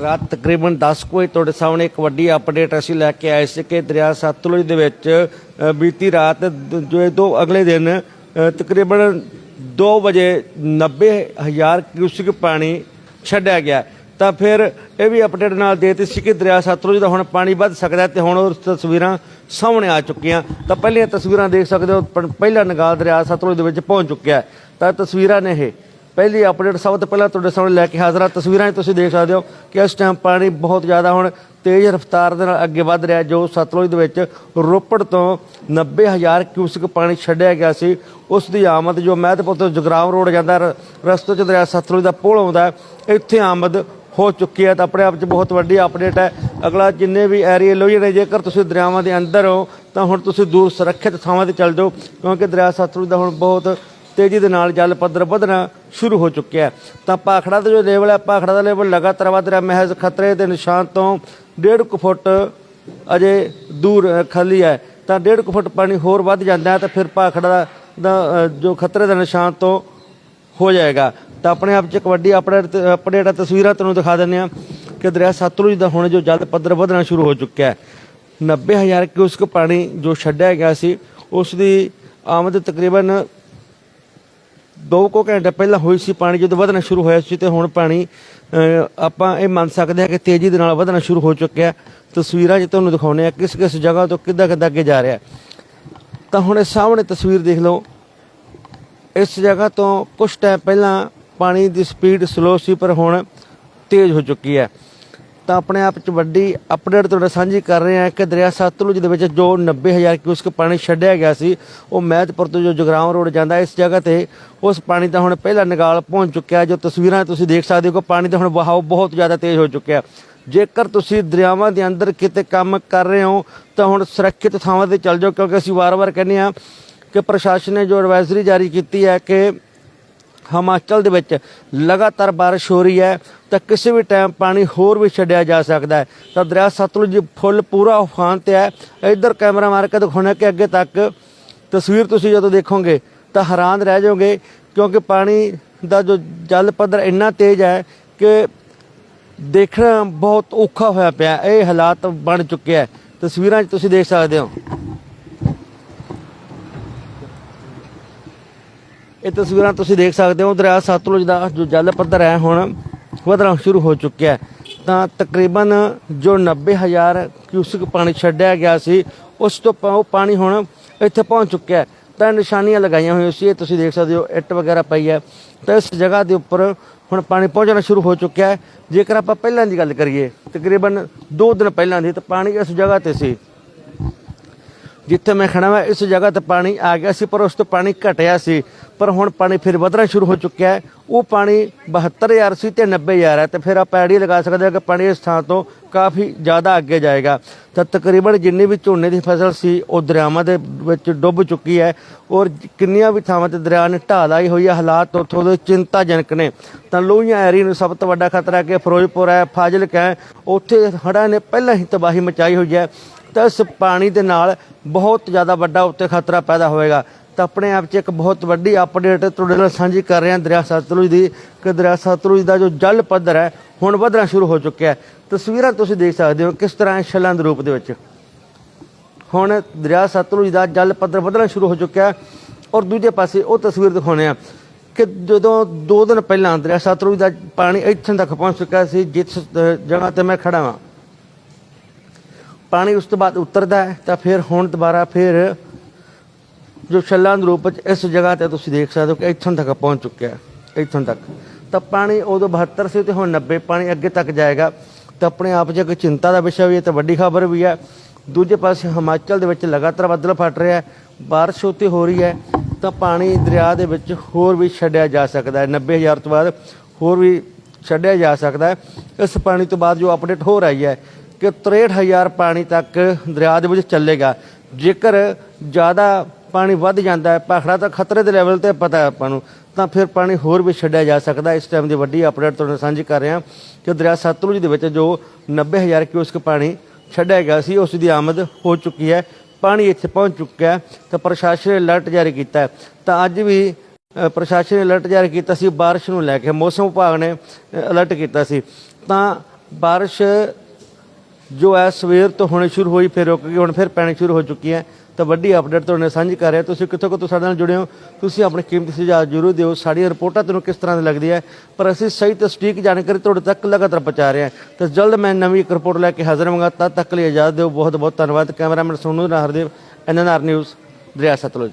ਰਾਤ ਤਕਰੀਬਨ 10 ਕੁ ਵਜੇ ਤੁਹਾਡੇ ਸਾਹਮਣੇ ਇੱਕ ਵੱਡੀ ਅਪਡੇਟ ਅਸੀਂ ਲੈ ਕੇ ਆਏ ਸੀ ਕਿ ਦਰਿਆ ਸਤਲੁਜ ਦੇ ਵਿੱਚ ਬੀਤੀ ਰਾਤ ਜੋ ਦੋ ਅਗਲੇ ਦਿਨ ਤਕਰੀਬਨ 2 ਵਜੇ 90000 ਕਿਊਸਿਕ ਪਾਣੀ ਛੱਡਿਆ ਗਿਆ। ਤਾਂ ਫਿਰ ਇਹ ਵੀ ਅਪਡੇਟ ਨਾਲ ਦੇਤੀ ਸੀ ਕਿ ਦਰਿਆ ਸਤਲੁਜ ਦਾ ਹੁਣ ਪਾਣੀ ਵੱਧ ਸਕਦਾ ਹੈ ਤੇ ਹੁਣ ਉਹ ਤਸਵੀਰਾਂ ਸਾਹਮਣੇ ਆ ਚੁੱਕੀਆਂ। ਤਾਂ ਪਹਿਲੀਆਂ ਤਸਵੀਰਾਂ ਦੇਖ ਸਕਦੇ ਹੋ ਪਹਿਲਾ ਨਗਾਲ ਦਰਿਆ ਸਤਲੁਜ ਦੇ ਵਿੱਚ ਪਹੁੰਚ ਚੁੱਕਿਆ। ਤਾਂ ਤਸਵੀਰਾਂ ਨੇ ਇਹ ਪਹਿਲੀ ਅਪਡੇਟ ਸਭ ਤੋਂ ਪਹਿਲਾਂ ਤੁਹਾਡੇ ਸਾਹਮਣੇ ਲੈ ਕੇ ਹਾਜ਼ਰ ਹਾਂ। ਤਸਵੀਰਾਂ 'ਚ ਤੁਸੀਂ ਦੇਖ ਸਕਦੇ ਹੋ ਕਿ ਇਸ ਟਾਈਮ ਪਾਣੀ ਬਹੁਤ ਜ਼ਿਆਦਾ ਹੁਣ ਤੇਜ਼ ਰਫ਼ਤਾਰ ਦੇ ਨਾਲ ਅੱਗੇ ਵੱਧ ਰਿਹਾ ਜੋ ਸਤਲੁਜ ਦੇ ਵਿੱਚ ਰੋਪੜ ਤੋਂ 90000 ਕਿਊਸਿਕ ਪਾਣੀ ਛੱਡਿਆ ਗਿਆ ਸੀ। ਉਸ ਦੀ ਆਮਦ ਜੋ ਮਹਿਤਪੁਰ ਤੋਂ ਜਗਰਾਉਂ ਰੋਡ ਜਾਂਦਾ ਰਸਤੇ 'ਚ ਦਰਿਆ ਸਤਲੁਜ ਦਾ ਪੁਲ ਆਉਂਦਾ ਹੈ, ਇੱਥੇ ਆਮਦ ਹੋ ਚੁੱਕੀ ਹੈ। ਤਾਂ ਆਪਣੇ ਆਪ 'ਚ ਬਹੁਤ ਵੱਡੀ ਅਪਡੇਟ ਹੈ। ਅਗਲਾ ਜਿੰਨੇ ਵੀ ਏਰੀਏ ਲੋਈ ਨੇ ਜੇਕਰ ਤੁਸੀਂ ਦਰਿਆਵਾਂ ਦੇ ਅੰਦਰ ਹੋ ਤਾਂ ਹੁਣ ਤੁਸੀਂ ਦੂਰ ਸੁਰੱਖਿਅਤ ਥਾਵਾਂ ਤੇ ਚੱਲ ਜਾਓ ਕਿਉਂਕਿ ਦਰਿਆ ਸਤਲੁਜ ਦਾ ਹੁਣ ਬਹੁਤ ਤੇਜ਼ੀ ਦੇ ਨਾਲ ਜਲ ਪੱਧਰ ਵਧਣਾ ਸ਼ੁਰੂ ਹੋ ਚੁੱਕਿਆ ਤਾਂ ਪਾਖੜਾ ਦਾ ਜੋ ਲੈਵਲ ਹੈ, ਪਾਖੜਾ ਦਾ ਲੈਵਲ ਲਗਾਤਾਰ ਵਧ ਰਿਹਾ। ਮਹਿਜ਼ ਖਤਰੇ ਦੇ ਨਿਸ਼ਾਨ ਤੋਂ 1.5 ਫੁੱਟ ਅਜੇ ਦੂਰ ਖਾਲੀ ਹੈ। ਤਾਂ 1.5 ਫੁੱਟ ਪਾਣੀ ਹੋਰ ਵੱਧ ਜਾਂਦਾ ਹੈ, ਤਾਂ ਫਿਰ ਪਾਖੜਾ ਦਾ- ਜੋ ਖਤਰੇ ਦਾ ਨਿਸ਼ਾਨ ਤੋਂ ਹੋ ਜਾਏਗਾ। ਤਾਂ ਆਪਣੇ ਆਪ ਚ ਇੱਕ ਵੱਡੀ ਅਪਡੇਟ ਅਪਡੇਟ ਤਸਵੀਰਾਂ ਤੁਹਾਨੂੰ ਦਿਖਾ ਦਿੰਦੇ ਆ ਕਿ ਦਰਿਆ ਸਤਲੁਜ ਦਾ ਹੁਣ ਜੋ ਜਲ ਪੱਧਰ ਵਧਣਾ ਸ਼ੁਰੂ ਹੋ ਚੁੱਕਿਆ ਹੈ। 90000 ਕਿਊਸਕ ਪਾਣੀ ਜੋ ਛੱਡਿਆ ਗਿਆ ਸੀ, ਉਸ ਦੀ ਆਮਦ ਤਕਰੀਬਨ ਦੋ ਕੁ ਘੰਟੇ ਪਹਿਲਾਂ ਹੋਈ ਸੀ ਪਾਣੀ, ਜਦੋਂ ਵਧਣਾ ਸ਼ੁਰੂ ਹੋਇਆ ਸੀ ਤੇ ਹੁਣ ਪਾਣੀ ਆਪਾਂ ਇਹ ਮੰਨ ਸਕਦੇ ਹਾਂ ਕਿ ਤੇਜ਼ੀ ਦੇ ਨਾਲ ਵਧਣਾ ਸ਼ੁਰੂ ਹੋ ਚੁੱਕਿਆ। ਤਸਵੀਰਾਂ ਜੇ ਤੁਹਾਨੂੰ ਦਿਖਾਉਂਦੇ ਆ ਕਿਸ ਕਿਸ ਜਗ੍ਹਾ ਤੋਂ ਕਿੱਦਾਂ ਕਿੱਦਾਂ ਅੱਗੇ ਜਾ ਰਿਹਾ। ਤਾਂ ਹੁਣ ਇਹ ਸਾਹਮਣੇ ਤਸਵੀਰ ਦੇਖ ਲਓ। ਇਸ ਜਗ੍ਹਾ ਤੋਂ ਕੁਝ ਟਾਈਮ ਪਹਿਲਾਂ ਪਾਣੀ ਦੀ ਸਪੀਡ ਸਲੋ ਸੀ, ਪਰ ਹੁਣ ਤੇਜ਼ ਹੋ ਚੁੱਕੀ ਹੈ। ਤਾਂ ਆਪਣੇ ਆਪ ਚ ਵੱਡੀ ਅਪਡੇਟ ਤੁਹਾਡੇ ਸਾਂਝੀ ਕਰ ਰਹੇ ਹਾਂ ਕਿ ਦਰਿਆ ਸਤਲੁਜ ਦੇ ਵਿੱਚ ਜੋ 90000 ਕਿਊਸਕ ਪਾਣੀ ਛੱਡਿਆ ਗਿਆ ਸੀ, ਉਹ ਮਹਿਤਪੁਰ ਤੋਂ ਜੋ ਜਗਰਾਉਂ ਰੋਡ ਜਾਂਦਾ, ਇਸ ਜਗ੍ਹਾ ਤੇ ਉਸ ਪਾਣੀ ਦਾ ਹੁਣ ਪਹਿਲਾ ਨਿਗਾਲ ਪਹੁੰਚ ਚੁੱਕਿਆ ਜੋ ਤਸਵੀਰਾਂ ਤੁਸੀਂ ਦੇਖ ਸਕਦੇ ਹੋ ਕਿ ਪਾਣੀ ਦਾ ਹੁਣ ਵਹਾਅ ਬਹੁਤ ਜ਼ਿਆਦਾ ਤੇਜ਼ ਹੋ ਚੁੱਕਿਆ ਜੇਕਰ ਤੁਸੀਂ ਦਰਿਆਵਾਂ ਦੇ ਅੰਦਰ ਕਿਤੇ ਕੰਮ ਕਰ ਰਹੇ ਹੋ, ਤਾਂ ਹੁਣ ਸੁਰੱਖਿਅਤ ਥਾਵਾਂ ਤੇ ਚੱਲ ਜਾਓ, ਕਿਉਂਕਿ ਅਸੀਂ ਵਾਰ-ਵਾਰ ਕਹਿੰਦੇ ਹਾਂ ਕਿ ਪ੍ਰਸ਼ਾਸਨ ਨੇ ਜੋ ਐਡਵਾਈਜ਼ਰੀ ਜਾਰੀ ਕੀਤੀ ਹੈ ਕਿ ਹਿਮਾਚਲ ਦੇ ਵਿੱਚ ਲਗਾਤਾਰ ਬਾਰਿਸ਼ ਹੋ ਰਹੀ ਹੈ, ਤਾਂ ਕਿਸੇ ਵੀ ਟਾਈਮ ਪਾਣੀ ਹੋਰ ਵੀ ਛੱਡਿਆ ਜਾ ਸਕਦਾ ਹੈ। ਤਾਂ ਦਰਿਆ ਸਤਲੁਜ ਫੁੱਲ ਪੂਰਾ ਉਫਾਨ ਤੇ ਹੈ। ਇੱਧਰ ਕੈਮਰਾ ਮਾਰ ਕੇ ਦਿਖਾਉਣਾ ਕਿ ਅੱਗੇ ਤੱਕ ਤਸਵੀਰ ਤੁਸੀਂ ਜਦੋਂ ਦੇਖੋਗੇ, ਤਾਂ ਹੈਰਾਨ ਰਹਿ ਜਾਓਗੇ, ਕਿਉਂਕਿ ਪਾਣੀ ਦਾ ਜੋ ਜਲ ਪੱਧਰ ਇੰਨਾ ਤੇਜ਼ ਹੈ ਕਿ ਦੇਖਣਾ ਬਹੁਤ ਔਖਾ ਹੋਇਆ ਪਿਆ। ਇਹ ਹਾਲਾਤ ਬਣ ਚੁੱਕੇ ਹੈ। ਤਸਵੀਰਾਂ 'ਚ ਤੁਸੀਂ ਦੇਖ ਸਕਦੇ ਹੋ। ਇਹ ਤਸਵੀਰਾਂ ਤੁਸੀਂ ਦੇਖ ਸਕਦੇ ਹੋ, ਦਰਿਆ ਸਤਲੁਜ ਦਾ ਜੋ ਜਲ ਪੱਧਰ ਹੈ ਹੁਣ ਵਧਣਾ ਸ਼ੁਰੂ ਹੋ ਚੁੱਕਿਆ ਹੈ। ਤਾਂ ਤਕਰੀਬਨ ਜੋ 90000 ਕਿਊਸਿਕ ਪਾਣੀ ਛੱਡਿਆ ਗਿਆ ਸੀ, ਉਸ ਤੋਂ ਪ- ਉਹ ਪਾਣੀ ਹੁਣ ਇੱਥੇ ਪਹੁੰਚ ਚੁੱਕਿਆ ਹੈ। ਤਾਂ ਨਿਸ਼ਾਨੀਆਂ ਲਗਾਈਆਂ ਹੋਈਆਂ ਸੀ, ਇਹ ਤੁਸੀਂ ਦੇਖ ਸਕਦੇ ਹੋ, ਇੱਟ ਵਗੈਰਾ ਪਈ ਹੈ। ਤਾਂ ਇਸ ਜਗ੍ਹਾ ਦੇ ਉੱਪਰ ਹੁਣ ਪਾਣੀ ਪਹੁੰਚਣਾ ਸ਼ੁਰੂ ਹੋ ਚੁੱਕਿਆ ਹੈ। ਜੇਕਰ ਆਪਾਂ ਪਹਿਲਾਂ ਦੀ ਗੱਲ ਕਰੀਏ, ਤਕਰੀਬਨ 2 ਦਿਨ ਪਹਿਲਾਂ ਦੀ ਤਾਂ ਪਾਣੀ ਇਸ ਜਗ੍ਹਾ ਤੇ ਸੀ। ਜਿੱਥੇ ਮੈਂ ਖੜਾ ਹਾਂ ਇਸ ਜਗ੍ਹਾ ਤੇ ਪਾਣੀ ਆ ਗਿਆ ਸੀ, ਪਰ ਉਸ ਤੋਂ ਪਾਣੀ ਘਟਿਆ ਸੀ। ਪਰ ਹੁਣ ਪਾਣੀ ਫਿਰ ਵਧਣਾ ਸ਼ੁਰੂ ਹੋ ਚੁੱਕਿਆ ਹੈ। ਉਹ ਪਾਣੀ 72000 ਸੀ ਤੇ 90000 ਹੈ। ਤੇ ਫਿਰ ਆਪਾਂ ਐੜੀ ਲਗਾ ਸਕਦੇ ਹਾਂ ਕਿ ਪਾਣੀ ਇਸ ਥਾਂ ਤੋਂ ਕਾਫੀ ਜ਼ਿਆਦਾ ਅੱਗੇ ਜਾਏਗਾ। ਤਾਂ ਤਕਰੀਬਨ ਜਿੰਨੀ ਵੀ ਝੋਨੇ ਦੀ ਫਸਲ ਸੀ, ਉਹ ਦਰਿਆਵਾਂ ਦੇ ਵਿੱਚ ਡੁੱਬ ਚੁੱਕੀ ਹੈ। ਔਰ ਕਿੰਨੀਆਂ ਵੀ ਥਾਵਾਂ ਤੇ ਦਰਿਆ ਨੇ ਢਾਹ ਲਾਈ ਹੋਈ ਹੈ, ਹਾਲਾਤ ਉੱਥੋਂ ਦੇ ਚਿੰਤਾਜਨਕ ਨੇ। ਤਾਂ ਲੋਹੀਆਂ ਐਰੀ ਨੂੰ ਸਭ ਤੋਂ ਵੱਡਾ ਖਤਰਾ ਕਿ ਫਿਰੋਜ਼ਪੁਰ ਹੈ, ਫਾਜ਼ਿਲਕਾ ਹੈ। ਉੱਥੇ ਹੜ੍ਹਾਂ ਨੇ ਪਹਿਲਾਂ ਹੀ ਤਬਾਹੀ ਮਚਾਈ ਹੋਈ ਹੈ। ਤਾਂ ਇਸ ਪਾਣੀ ਦੇ ਨਾਲ ਬਹੁਤ ਜ਼ਿਆਦਾ ਵੱਡਾ ਉੱਤੇ ਖਤਰਾ ਪੈਦਾ ਹੋਏਗਾ ਤਾਂ ਆਪਣੇ ਆਪ 'ਚ ਇੱਕ ਬਹੁਤ ਵੱਡੀ ਅਪਡੇਟ ਤੁਹਾਡੇ ਨਾਲ ਸਾਂਝੀ ਕਰ ਰਹੇ ਹਾਂ ਦਰਿਆ ਸਤਲੁਜ ਦੀ, ਕਿ ਦਰਿਆ ਸਤਲੁਜ ਦਾ ਜੋ ਜਲ ਪੱਧਰ ਹੈ, ਹੁਣ ਵਧਣਾ ਸ਼ੁਰੂ ਹੋ ਚੁੱਕਿਆ ਹੈ। ਤਸਵੀਰਾਂ ਤੁਸੀਂ ਦੇਖ ਸਕਦੇ ਹੋ ਕਿਸ ਤਰ੍ਹਾਂ ਇਹ ਛਲਾਂ ਦੇ ਰੂਪ ਦੇ ਵਿੱਚ। ਹੁਣ ਦਰਿਆ ਸਤਲੁਜ ਦਾ ਜਲ ਪੱਧਰ ਵਧਣਾ ਸ਼ੁਰੂ ਹੋ ਚੁੱਕਿਆ ਔਰ ਦੂਜੇ ਪਾਸੇ ਉਹ ਤਸਵੀਰ ਦਿਖਾਉਣੇ ਆ ਕਿ ਜਦੋਂ 2 ਦਿਨ ਪਹਿਲਾਂ ਦਰਿਆ ਸਤਲੁਜ ਦਾ ਪਾਣੀ ਇੱਥੇ ਤੱਕ ਪਹੁੰਚ ਚੁੱਕਾ ਸੀ ਜਿਸ ਜਗ੍ਹਾ ਤੇ ਮੈਂ ਖੜਾ ਹਾਂ ਪਾਣੀ ਉਸ ਤੋਂ ਬਾਅਦ ਉਤਰਦਾ ਹੈ, ਤਾਂ ਫਿਰ ਹੁਣ ਦੁਬਾਰਾ ਫਿਰ ਜੋ ਛੱਲਾਂ ਦੇ ਰੂਪ ਵਿੱਚ ਇਸ ਜਗ੍ਹਾ ਤੇ ਤੁਸੀਂ ਦੇਖ ਸਕਦੇ ਹੋ ਕਿ ਇੱਥੋਂ ਤੱਕ ਪਹੁੰਚ ਚੁੱਕਿਆ ਹੈ, ਇੱਥੋਂ ਤੱਕ। ਤਾਂ ਪਾਣੀ ਉਦੋਂ 72 ਸੀ ਤੇ ਹੁਣ 90 ਪਾਣੀ ਅੱਗੇ ਤੱਕ ਜਾਏਗਾ। ਤਾਂ ਆਪਣੇ ਆਪ 'ਚ ਇੱਕ ਚਿੰਤਾ ਦਾ ਵਿਸ਼ਾ ਵੀ ਹੈ ਤੇ ਵੱਡੀ ਖਬਰ ਵੀ ਹੈ। ਦੂਜੇ ਪਾਸੇ ਹਿਮਾਚਲ ਦੇ ਵਿੱਚ ਲਗਾਤਾਰ ਬੱਦਲ ਫਟ ਰਿਹਾ ਹੈ, ਬਾਰਿਸ਼ ਉੱਤੇ ਹੋ ਰਹੀ ਹੈ, ਤਾਂ ਪਾਣੀ ਦਰਿਆ ਦੇ ਵਿੱਚ ਹੋਰ ਵੀ ਛੱਡਿਆ ਜਾ ਸਕਦਾ ਹੈ। 90000 ਤੋਂ ਬਾਅਦ ਹੋਰ ਵੀ ਛੱਡਿਆ ਜਾ ਸਕਦਾ ਹੈ। ਇਸ ਪਾਣੀ ਤੋਂ ਬਾਅਦ ਜੋ ਅਪਡੇਟ ਹੋ ਰਹੀ ਹੈ ਕਿ 63000 ਪਾਣੀ ਤੱਕ ਦਰਿਆ ਦੇ ਵਿੱਚ ਚੱਲੇਗਾ। ਜੇਕਰ ਜ਼ਿਆਦਾ ਪਾਣੀ ਵੱਧ ਜਾਂਦਾ ਹੈ ਪਾਖੜਾ ਤਾਂ ਖਤਰੇ ਦੇ ਲੈਵਲ ਤੇ ਪਤਾ ਹੈ ਆਪਾਂ ਨੂੰ, ਤਾਂ ਫਿਰ ਪਾਣੀ ਹੋਰ ਵੀ ਛੱਡਿਆ ਜਾ ਸਕਦਾ ਇਸ ਟਾਈਮ ਦੀ ਵੱਡੀ ਅਪਡੇਟ ਤੁਹਾਨੂੰ ਸਾਂਝੀ ਕਰ ਰਹੇ ਹਾਂ ਕਿ ਦਰਿਆ ਸਤਲੁਜ ਦੇ ਵਿੱਚ ਜੋ 90000 ਕਿਊਸਕ ਪਾਣੀ ਛੱਡਿਆ ਗਿਆ ਸੀ, ਉਸ ਦੀ ਆਮਦ ਹੋ ਚੁੱਕੀ ਹੈ। ਪਾਣੀ ਇੱਥੇ ਪਹੁੰਚ ਚੁੱਕਿਆ ਹੈ, ਤਾਂ ਪ੍ਰਸ਼ਾਸਨ ਨੇ ਅਲਰਟ ਜਾਰੀ ਕੀਤਾ ਹੈ। ਤਾਂ ਅੱਜ ਵੀ ਪ੍ਰਸ਼ਾਸਨ ਨੇ ਅਲਰਟ ਜਾਰੀ ਕੀਤਾ ਸੀ, ਬਾਰਿਸ਼ ਨੂੰ ਲੈ ਕੇ ਮੌਸਮ ਵਿਭਾਗ ਨੇ ਅਲਰਟ ਕੀਤਾ ਸੀ। ਤਾਂ ਬਾਰਿਸ਼ ਜੋ ਹੈ ਸਵੇਰ ਤੋਂ ਹੋਣੀ ਸ਼ੁਰੂ ਹੋਈ, ਫਿਰ ਰੁਕ ਗਈ, ਹੁਣ ਫਿਰ ਪੈਣੀ ਸ਼ੁਰੂ ਹੋ ਚੁੱਕੀ ਹੈ ਤਾਂ ਵੱਡੀ ਅਪਡੇਟ ਤੁਹਾਡੇ ਨਾਲ ਸਾਂਝੀ ਕਰ ਰਿਹਾ। ਤੁਸੀਂ ਕਿੱਥੋਂ ਕਿੱਥੋਂ ਸਾਡੇ ਨਾਲ ਜੁੜੇ ਹੋ, ਤੁਸੀਂ ਆਪਣੇ ਕੀਮਤੀ ਸੁਝਾਅ ਜ਼ਰੂਰ ਦਿਓ। ਸਾਡੀਆਂ ਰਿਪੋਰਟਾਂ ਤੁਹਾਨੂੰ ਕਿਸ ਤਰ੍ਹਾਂ ਦੀ ਲੱਗਦੀ ਹੈ ਪਰ ਅਸੀਂ ਸਹੀ ਤੇ ਸਟੀਕ ਜਾਣਕਾਰੀ ਤੁਹਾਡੇ ਤੱਕ ਲਗਾਤਾਰ ਪਹੁੰਚਾ ਰਹੇ ਹਾਂ। ਤਾਂ ਜਲਦ ਮੈਂ ਨਵੀਂ ਇੱਕ ਰਿਪੋਰਟ ਲੈ ਕੇ ਹਾਜ਼ਰ ਹੋਵਾਂਗਾ। ਤਦ ਤੱਕ ਲਈ ਇਜਾਜ਼ਤ ਦਿਓ। ਬਹੁਤ ਬਹੁਤ ਧੰਨਵਾਦ। Cameraman Sonu Nahardev NNR news ਦਰਿਆ ਸਤਲੁਜ